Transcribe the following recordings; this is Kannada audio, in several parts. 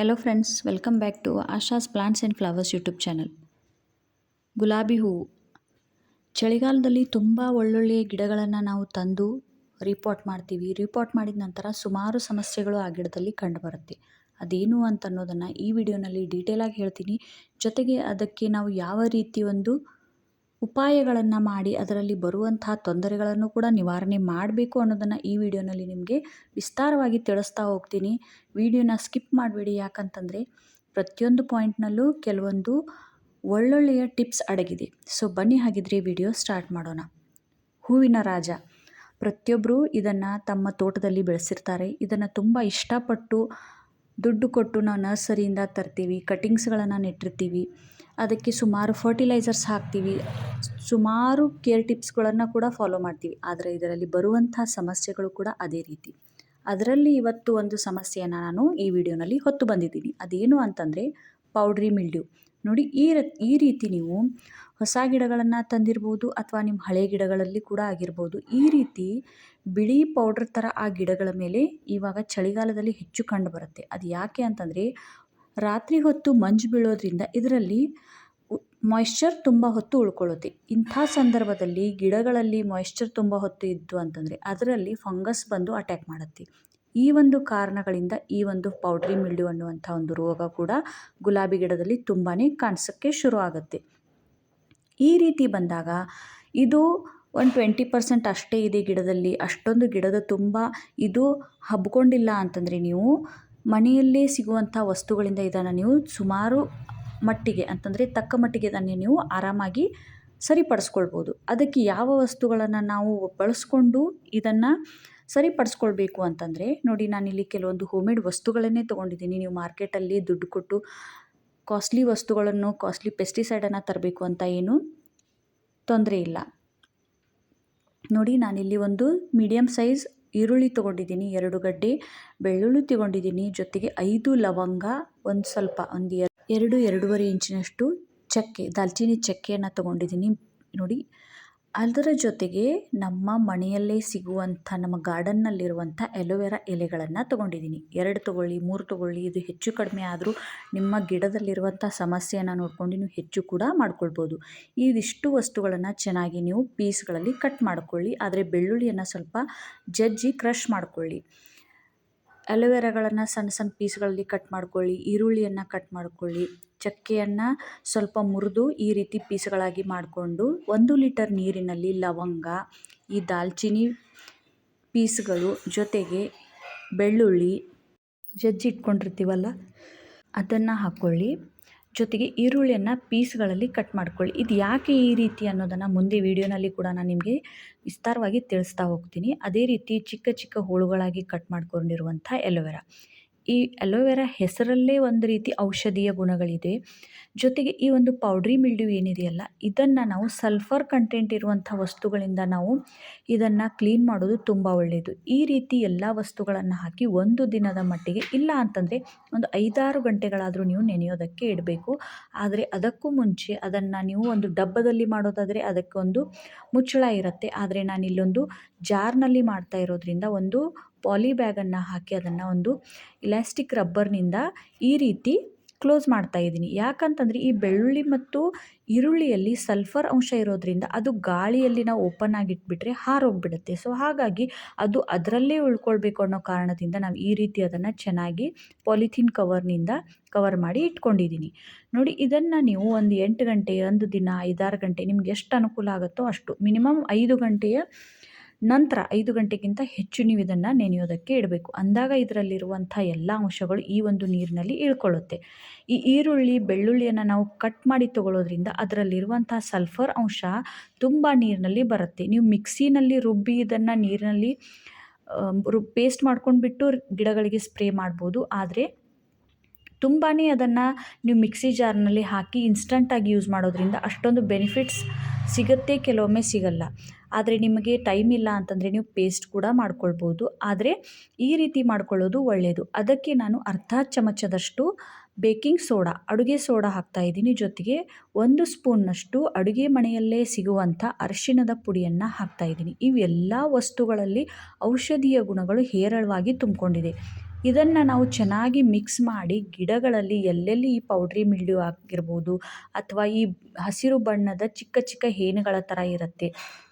Hello friends welcome back to Asha's plants and flowers YouTube channel ಗುಲಾಬಿ ಹೂವು ಚಳಿಗಾಲದಲ್ಲಿ ತುಂಬ ಒಳ್ಳೊಳ್ಳೆಯ ಗಿಡಗಳನ್ನು ನಾವು ತಂದು ರಿಪೋರ್ಟ್ ಮಾಡ್ತೀವಿ. ರಿಪೋರ್ಟ್ ಮಾಡಿದ ನಂತರ ಸುಮಾರು ಸಮಸ್ಯೆಗಳು ಆ ಗಿಡದಲ್ಲಿ ಕಂಡುಬರುತ್ತೆ. ಅದೇನು ಅಂತ ಅನ್ನೋದನ್ನು ಈ ವಿಡಿಯೋನಲ್ಲಿ ಡೀಟೇಲಾಗಿ ಹೇಳ್ತೀನಿ. ಜೊತೆಗೆ ಅದಕ್ಕೆ ನಾವು ಯಾವ ರೀತಿ ಒಂದು ಉಪಾಯಗಳನ್ನು ಮಾಡಿ ಅದರಲ್ಲಿ ಬರುವಂತಹ ತೊಂದರೆಗಳನ್ನು ಕೂಡ ನಿವಾರಣೆ ಮಾಡಬೇಕು ಅನ್ನೋದನ್ನು ಈ ವಿಡಿಯೋನಲ್ಲಿ ನಿಮಗೆ ವಿಸ್ತಾರವಾಗಿ ತಿಳಿಸ್ತಾ ಹೋಗ್ತೀನಿ. ವಿಡಿಯೋನ ಸ್ಕಿಪ್ ಮಾಡಬೇಡಿ. ಯಾಕಂತಂದರೆ ಪ್ರತಿಯೊಂದು ಪಾಯಿಂಟ್ನಲ್ಲೂ ಕೆಲವೊಂದು ಒಳ್ಳೊಳ್ಳೆಯ ಟಿಪ್ಸ್ ಅಡಗಿದೆ. ಸೊ, ಬನ್ನಿ ಹಾಗಿದ್ರೆ ವಿಡಿಯೋ ಸ್ಟಾರ್ಟ್ ಮಾಡೋಣ. ಹೂವಿನ ರಾಜ. ಪ್ರತಿಯೊಬ್ಬರು ಇದನ್ನು ತಮ್ಮ ತೋಟದಲ್ಲಿ ಬೆಳೆಸಿರ್ತಾರೆ. ಇದನ್ನು ತುಂಬ ಇಷ್ಟಪಟ್ಟು ದುಡ್ಡು ಕೊಟ್ಟು ನಾವು ನರ್ಸರಿಯಿಂದ ತರ್ತೀವಿ, ಕಟಿಂಗ್ಸ್ಗಳನ್ನು ನೆಟ್ಟಿರ್ತೀವಿ. ಅದಕ್ಕೆ ಸುಮಾರು ಫರ್ಟಿಲೈಸರ್ಸ್ ಹಾಕ್ತೀವಿ. ಸುಮಾರು ಕೇರ್ ಟಿಪ್ಸ್ಗಳನ್ನು ಕೂಡ ಫಾಲೋ ಮಾಡ್ತೀವಿ. ಆದರೆ ಇದರಲ್ಲಿ ಬರುವಂಥ ಸಮಸ್ಯೆಗಳು ಕೂಡ ಅದೇ ರೀತಿ. ಅದರಲ್ಲಿ ಇವತ್ತು ಒಂದು ಸಮಸ್ಯೆಯನ್ನು ನಾನು ಈ ವಿಡಿಯೋನಲ್ಲಿ ಹೊತ್ತು ಬಂದಿದ್ದೀನಿ. ಅದೇನು ಅಂತಂದರೆ ಪೌಡ್ರಿ ಮಿಲ್ಡ್ಯೂ ನೋಡಿ, ಈ ಈ ರೀತಿ ನೀವು ಹೊಸ ಗಿಡಗಳನ್ನು ತಂದಿರ್ಬೋದು ಅಥವಾ ನಿಮ್ಮ ಹಳೆ ಗಿಡಗಳಲ್ಲಿ ಕೂಡ ಆಗಿರ್ಬೋದು. ಈ ರೀತಿ ಬಿಳಿ ಪೌಡ್ರ್ ಥರ ಆ ಗಿಡಗಳ ಮೇಲೆ ಇವಾಗ ಚಳಿಗಾಲದಲ್ಲಿ ಹೆಚ್ಚು ಕಂಡು ಬರುತ್ತೆ. ಅದು ಯಾಕೆ ಅಂತಂದರೆ ರಾತ್ರಿ ಹೊತ್ತು ಮಂಜು ಬೀಳೋದ್ರಿಂದ ಇದರಲ್ಲಿ ಮಾಯಿಶ್ಚರ್ ತುಂಬ ಹೊತ್ತು ಉಳ್ಕೊಳ್ಳುತ್ತೆ. ಇಂಥ ಸಂದರ್ಭದಲ್ಲಿ ಗಿಡಗಳಲ್ಲಿ ಮಾಯಿಶ್ಚರ್ ತುಂಬ ಹೊತ್ತು ಇದ್ದು ಅಂತಂದರೆ ಅದರಲ್ಲಿ ಫಂಗಸ್ ಬಂದು ಅಟ್ಯಾಕ್ ಮಾಡುತ್ತೆ. ಈ ಒಂದು ಕಾರಣಗಳಿಂದ ಈ ಒಂದು ಪೌಡ್ರಿ ಮಿಲ್ಡ್ಯೂ ಅನ್ನುವಂಥ ಒಂದು ರೋಗ ಕೂಡ ಗುಲಾಬಿ ಗಿಡದಲ್ಲಿ ತುಂಬಾ ಕಾಣಿಸೋಕ್ಕೆ ಶುರು ಆಗುತ್ತೆ. ಈ ರೀತಿ ಬಂದಾಗ ಇದು ಒಂದು ಟ್ವೆಂಟಿ ಪರ್ಸೆಂಟ್ ಅಷ್ಟೇ ಇದೆ ಗಿಡದಲ್ಲಿ. ಅಷ್ಟೊಂದು ಗಿಡದ ತುಂಬ ಇದು ಹಬ್ಕೊಂಡಿಲ್ಲ ಅಂತಂದರೆ ನೀವು ಮನೆಯಲ್ಲೇ ಸಿಗುವಂಥ ವಸ್ತುಗಳಿಂದ ಇದನ್ನು ನೀವು ಸುಮಾರು ಮಟ್ಟಿಗೆ ಅಂತಂದರೆ ತಕ್ಕ ಮಟ್ಟಿಗೆ ಇದನ್ನು ನೀವು ಆರಾಮಾಗಿ ಸರಿಪಡಿಸ್ಕೊಳ್ಬೋದು. ಅದಕ್ಕೆ ಯಾವ ವಸ್ತುಗಳನ್ನು ನಾವು ಬಳಸ್ಕೊಂಡು ಇದನ್ನು ಸರಿಪಡಿಸ್ಕೊಳ್ಬೇಕು ಅಂತಂದರೆ, ನೋಡಿ ನಾನಿಲ್ಲಿ ಕೆಲವೊಂದು ಹೋಮೇಡ್ ವಸ್ತುಗಳನ್ನೇ ತೊಗೊಂಡಿದ್ದೀನಿ. ನೀವು ಮಾರ್ಕೆಟಲ್ಲಿ ದುಡ್ಡು ಕೊಟ್ಟು ಕಾಸ್ಟ್ಲಿ ವಸ್ತುಗಳನ್ನು, ಕಾಸ್ಟ್ಲಿ ಪೆಸ್ಟಿಸೈಡನ್ನು ತರಬೇಕು ಅಂತ ಏನು ತೊಂದರೆ ಇಲ್ಲ. ನೋಡಿ ನಾನಿಲ್ಲಿ ಒಂದು ಮೀಡಿಯಮ್ ಸೈಜ್ ಈರುಳ್ಳಿ ತೊಗೊಂಡಿದ್ದೀನಿ, ಎರಡು ಗಡ್ಡೆ ಬೆಳ್ಳುಳ್ಳಿ ತೊಗೊಂಡಿದ್ದೀನಿ, ಜೊತೆಗೆ ಐದು ಲವಂಗ, ಒಂದು ಸ್ವಲ್ಪ ಒಂದು ಎರಡು ಎರಡೂವರೆ ಇಂಚಿನಷ್ಟು ಚಕ್ಕೆ, ದಾಲ್ಚಿನ್ನಿ ಚಕ್ಕೆಯನ್ನು ತೊಗೊಂಡಿದ್ದೀನಿ. ನೋಡಿ ಅದರ ಜೊತೆಗೆ ನಮ್ಮ ಮನೆಯಲ್ಲೇ ಸಿಗುವಂಥ, ನಮ್ಮ ಗಾರ್ಡನ್ನಲ್ಲಿರುವಂಥ ಎಲೋವೆರಾ ಎಲೆಗಳನ್ನು ತೊಗೊಂಡಿದ್ದೀನಿ. ಎರಡು ತೊಗೊಳ್ಳಿ, ಮೂರು ತೊಗೊಳ್ಳಿ, ಇದು ಹೆಚ್ಚು ಕಡಿಮೆ ಆದರೂ ನಿಮ್ಮ ಗಿಡದಲ್ಲಿರುವಂಥ ಸಮಸ್ಯೆಯನ್ನು ನೋಡ್ಕೊಂಡು ನೀವು ಹೆಚ್ಚು ಕೂಡ ಮಾಡ್ಕೊಳ್ಬೋದು. ಇದಿಷ್ಟು ವಸ್ತುಗಳನ್ನು ಚೆನ್ನಾಗಿ ನೀವು ಪೀಸ್ಗಳಲ್ಲಿ ಕಟ್ ಮಾಡ್ಕೊಳ್ಳಿ. ಆದರೆ ಬೆಳ್ಳುಳ್ಳಿಯನ್ನು ಸ್ವಲ್ಪ ಜಜ್ಜಿ ಕ್ರಷ್ ಮಾಡ್ಕೊಳ್ಳಿ. ಅಲೋವೆರಾಗಳನ್ನು ಸಣ್ಣ ಸಣ್ಣ ಪೀಸ್ಗಳಲ್ಲಿ ಕಟ್ ಮಾಡ್ಕೊಳ್ಳಿ, ಈರುಳ್ಳಿಯನ್ನು ಕಟ್ ಮಾಡ್ಕೊಳ್ಳಿ, ಚಕ್ಕೆಯನ್ನು ಸ್ವಲ್ಪ ಮುರಿದು ಈ ರೀತಿ ಪೀಸ್ಗಳಾಗಿ ಮಾಡಿಕೊಂಡು ಒಂದು ಲೀಟರ್ ನೀರಿನಲ್ಲಿ ಲವಂಗ, ಈ ದಾಲ್ಚಿನ್ನಿ ಪೀಸ್ಗಳು ಜೊತೆಗೆ ಬೆಳ್ಳುಳ್ಳಿ ಜಜ್ಜಿ ಇಟ್ಕೊಂಡಿರ್ತೀವಲ್ಲ ಅದನ್ನು ಹಾಕ್ಕೊಳ್ಳಿ ಜೊತೆಗೆ ಈರುಳ್ಳಿಯನ್ನು ಪೀಸ್ಗಳಲ್ಲಿ ಕಟ್ ಮಾಡ್ಕೊಳ್ಳಿ. ಇದು ಯಾಕೆ ಈ ರೀತಿ ಅನ್ನೋದನ್ನು ಮುಂದೆ ವೀಡಿಯೋನಲ್ಲಿ ಕೂಡ ನಾನು ನಿಮಗೆ ವಿಸ್ತಾರವಾಗಿ ತಿಳಿಸ್ತಾ ಹೋಗ್ತೀನಿ. ಅದೇ ರೀತಿ ಚಿಕ್ಕ ಚಿಕ್ಕ ಹೋಳುಗಳಾಗಿ ಕಟ್ ಮಾಡ್ಕೊಂಡಿರುವಂಥ ಎಲೋವೆರಾ. ಈ ಅಲೋವೆರಾ ಹೆಸರಲ್ಲೇ ಒಂದು ರೀತಿ ಔಷಧೀಯ ಗುಣಗಳಿದೆ. ಜೊತೆಗೆ ಈ ಒಂದು ಪೌಡ್ರಿ ಮಿಲ್ಡ್ಯೂ ಏನಿದೆಯಲ್ಲ, ಇದನ್ನು ನಾವು ಸಲ್ಫರ್ ಕಂಟೆಂಟ್ ಇರುವಂಥ ವಸ್ತುಗಳಿಂದ ನಾವು ಇದನ್ನು ಕ್ಲೀನ್ ಮಾಡೋದು ತುಂಬ ಒಳ್ಳೆಯದು ಈ ರೀತಿ ಎಲ್ಲ ವಸ್ತುಗಳನ್ನು ಹಾಕಿ ಒಂದು ದಿನದ ಮಟ್ಟಿಗೆ, ಇಲ್ಲ ಅಂತಂದರೆ ಒಂದು ಐದಾರು ಗಂಟೆಗಳಾದರೂ ನೀವು ನೆನೆಯೋದಕ್ಕೆ ಇಡಬೇಕು. ಆದರೆ ಅದಕ್ಕೂ ಮುಂಚೆ ಅದನ್ನು ನೀವು ಒಂದು ಡಬ್ಬದಲ್ಲಿ ಮಾಡೋದಾದರೆ ಅದಕ್ಕೊಂದು ಮುಚ್ಚಳ ಇರುತ್ತೆ. ಆದರೆ ನಾನು ಇಲ್ಲೊಂದು ಜಾರ್ನಲ್ಲಿ ಮಾಡ್ತಾ ಇರೋದ್ರಿಂದ ಒಂದು ಪಾಲಿ ಬ್ಯಾಗನ್ನು ಹಾಕಿ ಅದನ್ನು ಒಂದು ಇಲಾಸ್ಟಿಕ್ ರಬ್ಬರ್ನಿಂದ ಈ ರೀತಿ ಕ್ಲೋಸ್ ಮಾಡ್ತಾ ಇದ್ದೀನಿ. ಯಾಕಂತಂದರೆ ಈ ಬೆಳ್ಳುಳ್ಳಿ ಮತ್ತು ಈರುಳ್ಳಿಯಲ್ಲಿ ಸಲ್ಫರ್ ಅಂಶ ಇರೋದ್ರಿಂದ ಅದು ಗಾಳಿಯಲ್ಲಿ ನಾವು ಓಪನ್ ಆಗಿಟ್ಬಿಟ್ರೆ ಹಾರೋಗ್ಬಿಡುತ್ತೆ. ಸೊ ಹಾಗಾಗಿ ಅದು ಅದರಲ್ಲೇ ಉಳ್ಕೊಳ್ಬೇಕು ಅನ್ನೋ ಕಾರಣದಿಂದ ನಾವು ಈ ರೀತಿ ಅದನ್ನು ಚೆನ್ನಾಗಿ ಪಾಲಿಥೀನ್ ಕವರ್ನಿಂದ ಕವರ್ ಮಾಡಿ ಇಟ್ಕೊಂಡಿದ್ದೀನಿ. ನೋಡಿ, ಇದನ್ನು ನೀವು ಒಂದು ಎಂಟು ಗಂಟೆ, ಒಂದು ದಿನ, ಐದಾರು ಗಂಟೆ ನಿಮ್ಗೆ ಎಷ್ಟು ಅನುಕೂಲ ಆಗುತ್ತೋ ಅಷ್ಟು, ಮಿನಿಮಮ್ ಐದು ಗಂಟೆಯ ನಂತರ ಐದು ಗಂಟೆಗಿಂತ ಹೆಚ್ಚು ನೀವು ಇದನ್ನು ನೆನೆಯೋದಕ್ಕೆ ಇಡಬೇಕು. ಅಂದಾಗ ಇದರಲ್ಲಿರುವಂಥ ಎಲ್ಲ ಅಂಶಗಳು ಈ ಒಂದು ನೀರಿನಲ್ಲಿ ಇಳ್ಕೊಳ್ಳುತ್ತೆ. ಈ ಈರುಳ್ಳಿ, ಬೆಳ್ಳುಳ್ಳಿಯನ್ನು ನಾವು ಕಟ್ ಮಾಡಿ ತಗೊಳ್ಳೋದ್ರಿಂದ ಅದರಲ್ಲಿರುವಂಥ ಸಲ್ಫರ್ ಅಂಶ ತುಂಬ ನೀರಿನಲ್ಲಿ ಬರುತ್ತೆ. ನೀವು ಮಿಕ್ಸಿನಲ್ಲಿ ರುಬ್ಬಿ ಇದನ್ನು ನೀರಿನಲ್ಲಿ ರು ಪೇಸ್ಟ್ ಮಾಡ್ಕೊಂಡ್ಬಿಟ್ಟು ಗಿಡಗಳಿಗೆ ಸ್ಪ್ರೇ ಮಾಡ್ಬೋದು. ಆದರೆ ತುಂಬಾ ಅದನ್ನು ನೀವು ಮಿಕ್ಸಿ ಜಾರ್ನಲ್ಲಿ ಹಾಕಿ ಇನ್ಸ್ಟಂಟಾಗಿ ಯೂಸ್ ಮಾಡೋದ್ರಿಂದ ಅಷ್ಟೊಂದು ಬೆನಿಫಿಟ್ಸ್ ಸಿಗುತ್ತೆ, ಕೆಲವೊಮ್ಮೆ ಸಿಗಲ್ಲ. ಆದರೆ ನಿಮಗೆ ಟೈಮ್ ಇಲ್ಲ ಅಂತಂದರೆ ನೀವು ಪೇಸ್ಟ್ ಕೂಡ ಮಾಡ್ಕೊಳ್ಬೋದು. ಆದರೆ ಈ ರೀತಿ ಮಾಡ್ಕೊಳ್ಳೋದು ಒಳ್ಳೆಯದು ಅದಕ್ಕೆ ನಾನು ಅರ್ಧ ಚಮಚದಷ್ಟು ಬೇಕಿಂಗ್ ಸೋಡಾ ಅಡುಗೆ ಸೋಡಾ ಹಾಕ್ತಾ ಇದ್ದೀನಿ. ಜೊತೆಗೆ ಒಂದು ಸ್ಪೂನ್ನಷ್ಟು ಅಡುಗೆ ಮನೆಯಲ್ಲೇ ಸಿಗುವಂಥ ಅರಿಶಿಣದ ಪುಡಿಯನ್ನು ಹಾಕ್ತಾ ಇದ್ದೀನಿ. ಇವೆಲ್ಲ ವಸ್ತುಗಳಲ್ಲಿ ಔಷಧೀಯ ಗುಣಗಳು ಹೇರಳವಾಗಿ ತುಂಬಿಕೊಂಡಿದೆ. ಇದನ್ನು ನಾವು ಚೆನ್ನಾಗಿ ಮಿಕ್ಸ್ ಮಾಡಿ ಗಿಡಗಳಲ್ಲಿ ಎಲ್ಲೆಲ್ಲಿ ಈ ಪೌಡ್ರಿ ಮಿಲ್ಡ್ಯೂ ಆಗಿರ್ಬೋದು ಅಥವಾ ಈ ಹಸಿರು ಬಣ್ಣದ ಚಿಕ್ಕ ಚಿಕ್ಕ ಹೇನುಗಳ ಥರ ಇರುತ್ತೆ,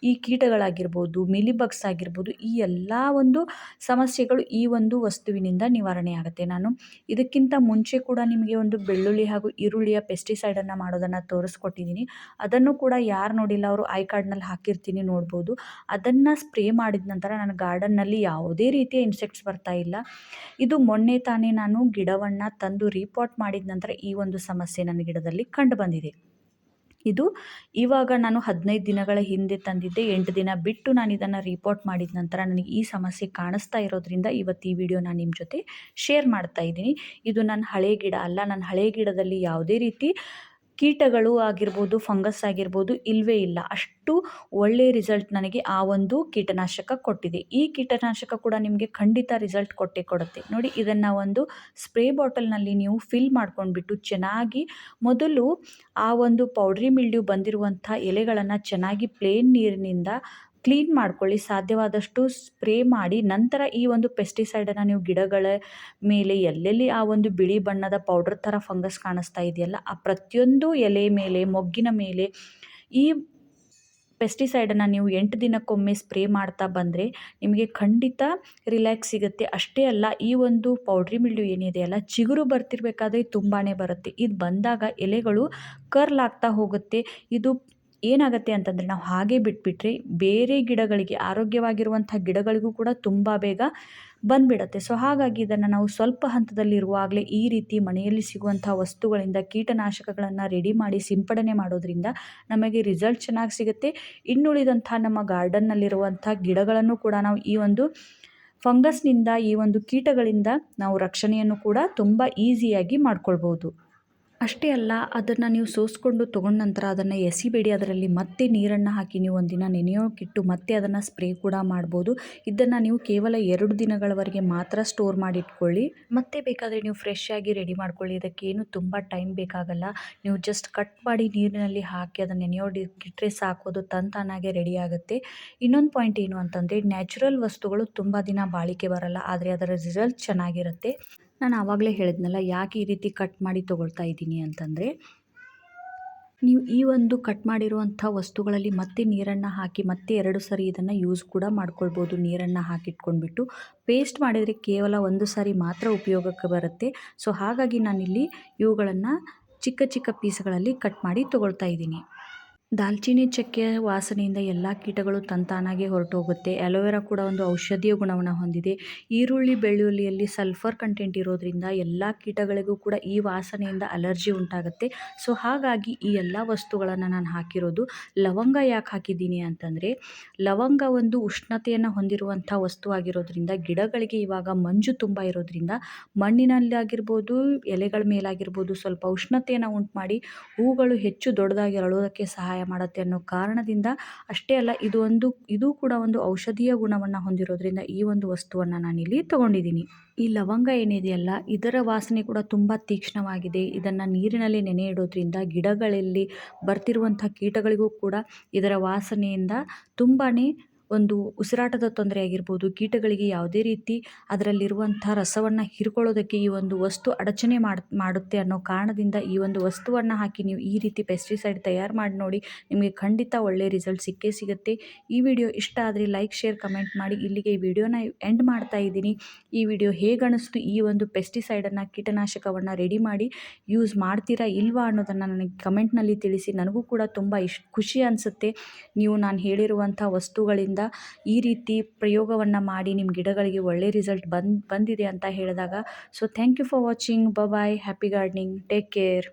ಈ ಕೀಟಗಳಾಗಿರ್ಬೋದು ಮಿಲಿಬಗ್ಸ್ ಆಗಿರ್ಬೋದು, ಈ ಎಲ್ಲ ಒಂದು ಸಮಸ್ಯೆಗಳು ಈ ಒಂದು ವಸ್ತುವಿನಿಂದ ನಿವಾರಣೆ ಆಗುತ್ತೆ. ನಾನು ಇದಕ್ಕಿಂತ ಮುಂಚೆ ಕೂಡ ನಿಮಗೆ ಒಂದು ಬೆಳ್ಳುಳ್ಳಿ ಹಾಗೂ ಈರುಳ್ಳಿಯ ಪೆಸ್ಟಿಸೈಡನ್ನು ಮಾಡೋದನ್ನು ತೋರಿಸ್ಕೊಟ್ಟಿದ್ದೀನಿ ಅದನ್ನು ಕೂಡ ಯಾರು ನೋಡಿಲ್ಲ ಅವರು ಐ ಕಾರ್ಡ್ನಲ್ಲಿ ಹಾಕಿರ್ತೀನಿ ನೋಡ್ಬೋದು. ಅದನ್ನು ಸ್ಪ್ರೇ ಮಾಡಿದ ನಂತರ ನನ್ನ ಗಾರ್ಡನ್ನಲ್ಲಿ ಯಾವುದೇ ರೀತಿಯ ಇನ್ಸೆಕ್ಟ್ಸ್ ಬರ್ತಾ ಇಲ್ಲ. ಇದು ಮೊನ್ನೆ ತಾನೇ ನಾನು ಗಿಡವನ್ನು ತಂದು ರಿಪೋರ್ಟ್ ಮಾಡಿದ ನಂತರ ಈ ಒಂದು ಸಮಸ್ಯೆ ನನ್ನ ಗಿಡದಲ್ಲಿ ಕಂಡು ಬಂದಿದೆ. ಇದು ಇವಾಗ ನಾನು ಹದಿನೈದು ದಿನಗಳ ಹಿಂದೆ ತಂದಿದ್ದೆ, ಎಂಟು ದಿನ ಬಿಟ್ಟು ನಾನು ಇದನ್ನು ರಿಪೋರ್ಟ್ ಮಾಡಿದ ನಂತರ ನನಗೆ ಈ ಸಮಸ್ಯೆ ಕಾಣಿಸ್ತಾ ಇರೋದ್ರಿಂದ ಇವತ್ತು ಈ ವಿಡಿಯೋ ನಾನು ನಿಮ್ಮ ಜೊತೆ ಶೇರ್ ಮಾಡ್ತಾ ಇದ್ದೀನಿ. ಇದು ನನ್ನ ಹಳೆ ಗಿಡ ಅಲ್ಲ ನನ್ನ ಹಳೆ ಗಿಡದಲ್ಲಿ ಯಾವುದೇ ರೀತಿ ಕೀಟಗಳು ಆಗಿರ್ಬೋದು, ಫಂಗಸ್ ಆಗಿರ್ಬೋದು ಇಲ್ಲವೇ ಇಲ್ಲ. ಅಷ್ಟು ಒಳ್ಳೆಯ ರಿಸಲ್ಟ್ ನನಗೆ ಆ ಒಂದು ಕೀಟನಾಶಕ ಕೊಟ್ಟಿದೆ. ಈ ಕೀಟನಾಶಕ ಕೂಡ ನಿಮಗೆ ಖಂಡಿತ ರಿಸಲ್ಟ್ ಕೊಟ್ಟೇ ಕೊಡುತ್ತೆ. ನೋಡಿ, ಇದನ್ನು ಒಂದು ಸ್ಪ್ರೇ ಬಾಟಲ್ನಲ್ಲಿ ನೀವು ಫಿಲ್ ಮಾಡ್ಕೊಂಡ್ಬಿಟ್ಟು ಚೆನ್ನಾಗಿ ಮೊದಲು ಆ ಒಂದು ಪೌಡ್ರಿ ಮಿಲ್ಡ್ಯೂ ಬಂದಿರುವಂಥ ಎಲೆಗಳನ್ನು ಚೆನ್ನಾಗಿ ಪ್ಲೇನ್ ನೀರಿನಿಂದ ಕ್ಲೀನ್ ಮಾಡ್ಕೊಳ್ಳಿ, ಸಾಧ್ಯವಾದಷ್ಟು ಸ್ಪ್ರೇ ಮಾಡಿ, ನಂತರ ಈ ಒಂದು ಪೆಸ್ಟಿಸೈಡನ್ನು ನೀವು ಗಿಡಗಳ ಮೇಲೆ ಎಲ್ಲೆಲ್ಲಿ ಆ ಒಂದು ಬಿಳಿ ಬಣ್ಣದ ಪೌಡರ್ ಥರ ಫಂಗಸ್ ಕಾಣಿಸ್ತಾ ಇದೆಯಲ್ಲ, ಆ ಪ್ರತಿಯೊಂದು ಎಲೆ ಮೇಲೆ, ಮೊಗ್ಗಿನ ಮೇಲೆ ಈ ಪೆಸ್ಟಿಸೈಡನ್ನು ನೀವು ಎಂಟು ದಿನಕ್ಕೊಮ್ಮೆ ಸ್ಪ್ರೇ ಮಾಡ್ತಾ ಬಂದರೆ ನಿಮಗೆ ಖಂಡಿತ ರಿಲ್ಯಾಕ್ಸ್ ಸಿಗುತ್ತೆ. ಅಷ್ಟೇ ಅಲ್ಲ, ಈ ಒಂದು ಪೌಡ್ರಿ ಮಿಲ್ಡು ಏನಿದೆಯಲ್ಲ ಚಿಗುರು ಬರ್ತಿರ್ಬೇಕಾದ್ರೆ ತುಂಬಾ ಬರುತ್ತೆ. ಇದು ಬಂದಾಗ ಎಲೆಗಳು ಕರ್ಲ್ ಆಗ್ತಾ ಹೋಗುತ್ತೆ. ಇದು ಏನಾಗುತ್ತೆ ಅಂತಂದರೆ ನಾವು ಹಾಗೆ ಬಿಟ್ಬಿಟ್ರೆ ಬೇರೆ ಗಿಡಗಳಿಗೆ, ಆರೋಗ್ಯವಾಗಿರುವಂಥ ಗಿಡಗಳಿಗೂ ಕೂಡ ತುಂಬ ಬೇಗ ಬಂದುಬಿಡತ್ತೆ. ಸೊ ಹಾಗಾಗಿ ಇದನ್ನು ನಾವು ಸ್ವಲ್ಪ ಹಂತದಲ್ಲಿರುವಾಗಲೇ ಈ ರೀತಿ ಮನೆಯಲ್ಲಿ ಸಿಗುವಂಥ ವಸ್ತುಗಳಿಂದ ಕೀಟನಾಶಕಗಳನ್ನು ರೆಡಿ ಮಾಡಿ ಸಿಂಪಡಣೆ ಮಾಡೋದ್ರಿಂದ ನಮಗೆ ರಿಸಲ್ಟ್ ಚೆನ್ನಾಗಿ ಸಿಗುತ್ತೆ. ಇನ್ನುಳಿದಂಥ ನಮ್ಮ ಗಾರ್ಡನ್ನಲ್ಲಿರುವಂಥ ಗಿಡಗಳನ್ನು ಕೂಡ ನಾವು ಈ ಒಂದು ಫಂಗಸ್ನಿಂದ ಈ ಒಂದು ಕೀಟಗಳಿಂದ ನಾವು ರಕ್ಷಣೆಯನ್ನು ಕೂಡ ತುಂಬ ಈಸಿಯಾಗಿ ಮಾಡ್ಕೊಳ್ಬೋದು. ಅಷ್ಟೇ ಅಲ್ಲ, ಅದನ್ನು ನೀವು ಸೋಸ್ಕೊಂಡು ತೊಗೊಂಡ ನಂತರ ಅದನ್ನು ಎಸಿಬೇಡಿ. ಅದರಲ್ಲಿ ಮತ್ತೆ ನೀರನ್ನು ಹಾಕಿ ನೀವು ಒಂದಿನ ನೆನೆಯೋಕ್ಕಿಟ್ಟು ಮತ್ತೆ ಅದನ್ನು ಸ್ಪ್ರೇ ಕೂಡ ಮಾಡ್ಬೋದು. ಇದನ್ನು ನೀವು ಕೇವಲ ಎರಡು ದಿನಗಳವರೆಗೆ ಮಾತ್ರ ಸ್ಟೋರ್ ಮಾಡಿಟ್ಕೊಳ್ಳಿ. ಮತ್ತೆ ಬೇಕಾದರೆ ನೀವು ಫ್ರೆಶ್ ಆಗಿ ರೆಡಿ ಮಾಡ್ಕೊಳ್ಳಿ. ಇದಕ್ಕೇನು ತುಂಬ ಟೈಮ್ ಬೇಕಾಗಲ್ಲ. ನೀವು ಜಸ್ಟ್ ಕಟ್ ಮಾಡಿ ನೀರಿನಲ್ಲಿ ಹಾಕಿ ಅದನ್ನು ನೆನೆಯೋಡಿಕ್ಕಿಟ್ರೆ ಸಾಕು ಅದು ತಂತಾನಾಗೆ ರೆಡಿ ಆಗುತ್ತೆ. ಇನ್ನೊಂದು ಪಾಯಿಂಟ್ ಏನು ಅಂತಂದರೆ, ನ್ಯಾಚುರಲ್ ವಸ್ತುಗಳು ತುಂಬ ದಿನ ಬಾಳಿಕೆ ಬರಲ್ಲ, ಆದರೆ ಅದರ ರಿಸಲ್ಟ್ ಚೆನ್ನಾಗಿರುತ್ತೆ. ನಾನು ಆವಾಗಲೇ ಹೇಳಿದ್ನಲ್ಲ, ಯಾಕೆ ಈ ರೀತಿ ಕಟ್ ಮಾಡಿ ತೊಗೊಳ್ತಾ ಇದ್ದೀನಿ ಅಂತಂದರೆ, ನೀವು ಈ ಒಂದು ಕಟ್ ಮಾಡಿರುವಂಥ ವಸ್ತುಗಳಲ್ಲಿ ಮತ್ತೆ ನೀರನ್ನು ಹಾಕಿ, ಮತ್ತೆ ಎರಡು ಸರಿ ಇದನ್ನು ಯೂಸ್ ಕೂಡ ಮಾಡ್ಕೊಳ್ಬೋದು. ನೀರನ್ನು ಹಾಕಿಟ್ಕೊಂಡ್ಬಿಟ್ಟು ಪೇಸ್ಟ್ ಮಾಡಿದರೆ ಕೇವಲ ಒಂದು ಸಾರಿ ಮಾತ್ರ ಉಪಯೋಗಕ್ಕೆ ಬರುತ್ತೆ. ಸೊ ಹಾಗಾಗಿ ನಾನಿಲ್ಲಿ ಇವುಗಳನ್ನು ಚಿಕ್ಕ ಚಿಕ್ಕ ಪೀಸ್ಗಳಲ್ಲಿ ಕಟ್ ಮಾಡಿ ತೊಗೊಳ್ತಾ ಇದ್ದೀನಿ. ದಾಲ್ಚಿನ್ನಿ, ಚಕ್ಕೆ ವಾಸನೆಯಿಂದ ಎಲ್ಲ ಕೀಟಗಳು ತಂತಾನಾಗೆ ಹೊರಟೋಗುತ್ತೆ. ಅಲೋವೆರಾ ಕೂಡ ಒಂದು ಔಷಧೀಯ ಗುಣವನ್ನು ಹೊಂದಿದೆ. ಈರುಳ್ಳಿ, ಬೆಳ್ಳುಳ್ಳಿಯಲ್ಲಿ ಸಲ್ಫರ್ ಕಂಟೆಂಟ್ ಇರೋದರಿಂದ ಎಲ್ಲ ಕೀಟಗಳಿಗೂ ಕೂಡ ಈ ವಾಸನೆಯಿಂದ ಅಲರ್ಜಿ ಉಂಟಾಗುತ್ತೆ. ಸೊ, ಹಾಗಾಗಿ ಈ ಎಲ್ಲ ವಸ್ತುಗಳನ್ನು ನಾನು ಹಾಕಿರೋದು ಲವಂಗ ಯಾಕೆ ಹಾಕಿದ್ದೀನಿ ಅಂತಂದರೆ, ಲವಂಗ ಒಂದು ಉಷ್ಣತೆಯನ್ನು ಹೊಂದಿರುವಂಥ ವಸ್ತು ಆಗಿರೋದ್ರಿಂದ, ಗಿಡಗಳಿಗೆ ಇವಾಗ ಮಂಜು ತುಂಬ ಇರೋದ್ರಿಂದ ಮಣ್ಣಿನಲ್ಲಿ ಆಗಿರ್ಬೋದು ಎಲೆಗಳ ಮೇಲಾಗಿರ್ಬೋದು ಸ್ವಲ್ಪ ಉಷ್ಣತೆಯನ್ನು ಉಂಟು ಮಾಡಿ ಹೂಗಳು ಹೆಚ್ಚು ದೊಡ್ಡದಾಗಿ ಅರಳೋದಕ್ಕೆ ಸಹಾಯ ಸಹಾಯ ಮಾಡುತ್ತೆ ಅನ್ನೋ ಕಾರಣದಿಂದ ಅಷ್ಟೇ ಅಲ್ಲ, ಇದು ಒಂದು, ಇದು ಕೂಡ ಒಂದು ಔಷಧೀಯ ಗುಣವನ್ನು ಹೊಂದಿರೋದ್ರಿಂದ ಈ ಒಂದು ವಸ್ತುವನ್ನು ನಾನಿಲ್ಲಿ ತೊಗೊಂಡಿದ್ದೀನಿ. ಈ ಲವಂಗ ಏನಿದೆಯಲ್ಲ, ಇದರ ವಾಸನೆ ಕೂಡ ತುಂಬ ತೀಕ್ಷ್ಣವಾಗಿದೆ. ಇದನ್ನು ನೀರಿನಲ್ಲಿ ನೆನೆ ಇಡೋದ್ರಿಂದ ಗಿಡಗಳಲ್ಲಿ ಬರ್ತಿರುವಂಥ ಕೀಟಗಳಿಗೂ ಕೂಡ ಇದರ ವಾಸನೆಯಿಂದ ತುಂಬಾ ಒಂದು ಉಸಿರಾಟದ ತೊಂದರೆ ಆಗಿರ್ಬೋದು, ಕೀಟಗಳಿಗೆ ಯಾವುದೇ ರೀತಿ ಅದರಲ್ಲಿರುವಂಥ ರಸವನ್ನು ಹೀರ್ಕೊಳ್ಳೋದಕ್ಕೆ ಈ ಒಂದು ವಸ್ತು ಅಡಚಣೆ ಮಾಡಿ, ಮಾಡುತ್ತೆ ಅನ್ನೋ ಕಾರಣದಿಂದ ಈ ಒಂದು ವಸ್ತುವನ್ನು ಹಾಕಿ ನೀವು ಈ ರೀತಿ ಪೆಸ್ಟಿಸೈಡ್ ತಯಾರು ಮಾಡಿ ನೋಡಿ, ನಿಮಗೆ ಖಂಡಿತ ಒಳ್ಳೆಯ ರಿಸಲ್ಟ್ ಸಿಕ್ಕೇ ಸಿಗುತ್ತೆ. ಈ ವಿಡಿಯೋ ಇಷ್ಟ ಆದರೆ ಲೈಕ್ ಶೇರ್ ಕಮೆಂಟ್ ಮಾಡಿ. ಇಲ್ಲಿಗೆ ಈ ವಿಡಿಯೋನ ಎಂಡ್ ಮಾಡ್ತಾ ಇದ್ದೀನಿ. ಈ ವಿಡಿಯೋ ಹೇಗೆ ಅನಿಸ್ತು ಈ ಒಂದು ಪೆಸ್ಟಿಸೈಡನ್ನು ಕೀಟನಾಶಕವನ್ನು ರೆಡಿ ಮಾಡಿ ಯೂಸ್ ಮಾಡ್ತೀರಾ ಇಲ್ವಾ ಅನ್ನೋದನ್ನು ನನಗೆ ಕಮೆಂಟ್ನಲ್ಲಿ ತಿಳಿಸಿ. ನನಗೂ ಕೂಡ ತುಂಬ ಇಷ್ಟ ಖುಷಿ ಅನಿಸುತ್ತೆ. ನೀವು ನಾನು ಹೇಳಿರುವಂಥ ವಸ್ತುಗಳಿಂದ ಈ ರೀತಿ ಪ್ರಯೋಗವನ್ನು ಮಾಡಿ ನಿಮ್ಮ ಗಿಡಗಳಿಗೆ ಒಳ್ಳೆ ರಿಸಲ್ಟ್ ಬಂದು, ಬಂದಿದೆ ಅಂತ ಹೇಳಿದಾಗ so thank you for watching bye happy gardening take care